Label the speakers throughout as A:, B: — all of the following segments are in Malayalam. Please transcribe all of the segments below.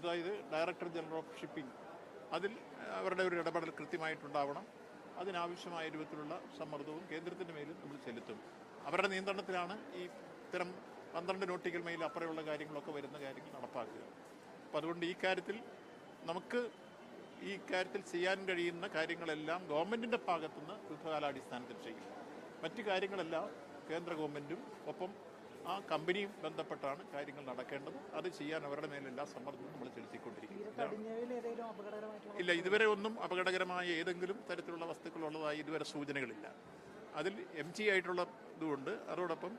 A: അതായത് ഡയറക്ടർ ജനറൽ ഓഫ് ഷിപ്പിംഗ്. അതിൽ അവരുടെ ഒരു ഇടപെടൽ കൃത്യമായിട്ടുണ്ടാവണം. അതിനാവശ്യമായ രൂപത്തിലുള്ള സമ്മർദ്ദവും കേന്ദ്രത്തിന്റെ മേലും നമ്മൾ ചെലുത്തും. അവരുടെ നിയന്ത്രണത്തിലാണ് ഈ ഇത്തരം പന്ത്രണ്ട് നോട്ടിക്കൽ മൈൽ അപ്പുറമുള്ള കാര്യങ്ങളൊക്കെ വരുന്ന കാര്യങ്ങൾ നടപ്പാക്കുക. അപ്പം അതുകൊണ്ട് ഈ കാര്യത്തിൽ നമുക്ക് ഈ കാര്യത്തിൽ ചെയ്യാൻ കഴിയുന്ന കാര്യങ്ങളെല്ലാം ഗവൺമെന്റിന്റെ ഭാഗത്തുനിന്ന് യുദ്ധകാലാടിസ്ഥാനത്തിൽ ചെയ്യും. മറ്റു കാര്യങ്ങളെല്ലാം കേന്ദ്ര ഗവൺമെന്റും ഒപ്പം ആ കമ്പനിയും ബന്ധപ്പെട്ടാണ് കാര്യങ്ങൾ നടക്കേണ്ടത്. അത് ചെയ്യാൻ അവരുടെ മേലെല്ലാ സമ്മർദ്ദവും നമ്മൾ
B: അപകടകരമായിട്ടുള്ള
A: ഇല്ല ഇതുവരെ ഒന്നും അപകടകരമായ ഏതെങ്കിലും തരത്തിലുള്ള വസ്തുക്കൾ ഉള്ളതായി ഇതുവരെ സൂചനകളില്ല. അതിൽ എം ജി ആയിട്ടുള്ള ഇതുകൊണ്ട് അതോടൊപ്പം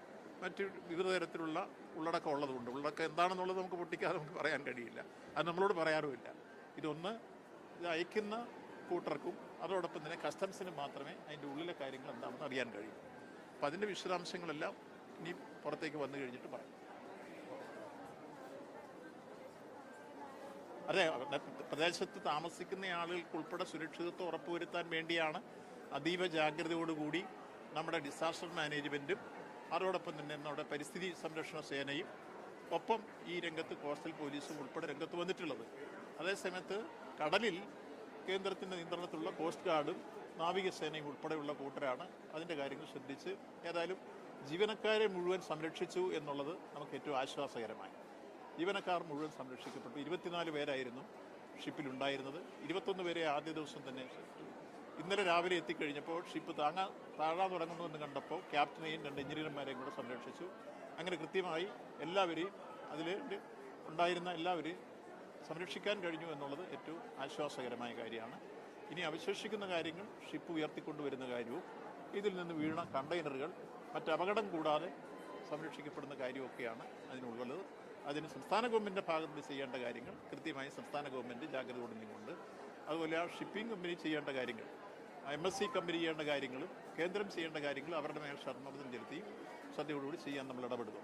A: മറ്റ് വിവിധ തരത്തിലുള്ള ഉള്ളടക്കം ഉള്ളതുകൊണ്ട് ഉള്ളടക്കം എന്താണെന്നുള്ളത് നമുക്ക് പൊട്ടിക്കാതെ നമുക്ക് പറയാൻ കഴിയില്ല. അത് നമ്മളോട് പറയാറുമില്ല. ഇതൊന്ന് ഇത് അയക്കുന്ന കൂട്ടർക്കും അതോടൊപ്പം തന്നെ കസ്റ്റംസിനും മാത്രമേ അതിന്റെ ഉള്ളിലെ കാര്യങ്ങൾ എന്താണെന്ന് അറിയാൻ കഴിയൂ. അപ്പം അതിന്റെ വിശദാംശങ്ങളെല്ലാം ഇനി പുറത്തേക്ക് വന്നു കഴിഞ്ഞിട്ട് പറയാം. അതെ പ്രദേശത്ത് താമസിക്കുന്ന ആളുകൾക്ക് ഉൾപ്പെടെ സുരക്ഷിതത്വം ഉറപ്പുവരുത്താൻ വേണ്ടിയാണ് അതീവ ജാഗ്രതയോടുകൂടി നമ്മുടെ ഡിസാസ്റ്റർ മാനേജ്മെന്റും അതോടൊപ്പം തന്നെ നമ്മുടെ പരിസ്ഥിതി സംരക്ഷണ സേനയും ഒപ്പം ഈ രംഗത്ത് കോസ്റ്റൽ പോലീസും ഉൾപ്പെടെ രംഗത്ത് വന്നിട്ടുള്ളത്. അതേസമയത്ത് കടലിൽ കേന്ദ്രത്തിന്റെ നിയന്ത്രണത്തിലുള്ള കോസ്റ്റ് ഗാർഡും നാവികസേനയും ഉൾപ്പെടെയുള്ള കൂട്ടരാണ് അതിന്റെ കാര്യങ്ങൾ ശ്രദ്ധിച്ച് ഏതായാലും ജീവനക്കാരെ മുഴുവൻ സംരക്ഷിച്ചു എന്നുള്ളത് നമുക്ക് ഏറ്റവും ആശ്വാസകരമായി. ജീവനക്കാർ മുഴുവൻ സംരക്ഷിക്കപ്പെട്ടു. ഇരുപത്തിനാല് പേരായിരുന്നു ഷിപ്പിലുണ്ടായിരുന്നത്. ഇരുപത്തൊന്ന് പേരെ ആദ്യ ദിവസം തന്നെ ഇന്നലെ രാവിലെ എത്തിക്കഴിഞ്ഞപ്പോൾ ഷിപ്പ് താങ്ങാൻ താഴാൻ തുടങ്ങുന്നുവെന്ന് കണ്ടപ്പോൾ ക്യാപ്റ്റനെയും രണ്ട് എഞ്ചിനീയർമാരെയും കൂടെ സംരക്ഷിച്ചു. അങ്ങനെ കൃത്യമായി എല്ലാവരെയും അതിൽ ഉണ്ടായിരുന്ന എല്ലാവരെയും സംരക്ഷിക്കാൻ കഴിഞ്ഞു എന്നുള്ളത് ഏറ്റവും ആശ്വാസകരമായ കാര്യമാണ്. ഇനി അവശേഷിക്കുന്ന കാര്യങ്ങൾ ഷിപ്പ് ഉയർത്തിക്കൊണ്ടുവരുന്ന കാര്യവും ഇതിൽ നിന്ന് വീണ കണ്ടെയ്നറുകൾ മറ്റപകടം കൂടാതെ സംരക്ഷിക്കപ്പെടുന്ന കാര്യമൊക്കെയാണ് അതിനുള്ളത്. അതിന് സംസ്ഥാന ഗവൺമെന്റിന്റെ ഭാഗത്ത് ചെയ്യേണ്ട കാര്യങ്ങൾ കൃത്യമായി സംസ്ഥാന ഗവൺമെന്റ് ജാഗ്രത കൊടുക്കുന്നുണ്ട് അതുപോലെ ആ ഷിപ്പിംഗ് കമ്പനി ചെയ്യേണ്ട കാര്യങ്ങൾ എം എസ് സി കമ്പനി ചെയ്യേണ്ട കാര്യങ്ങളും കേന്ദ്രം ചെയ്യേണ്ട കാര്യങ്ങളും അവരുടെ മേൽ സമ്മർദ്ദം ചെലുത്തി ശ്രദ്ധയോടുകൂടി ചെയ്യാൻ നമ്മൾ ഇടപെടുന്നു.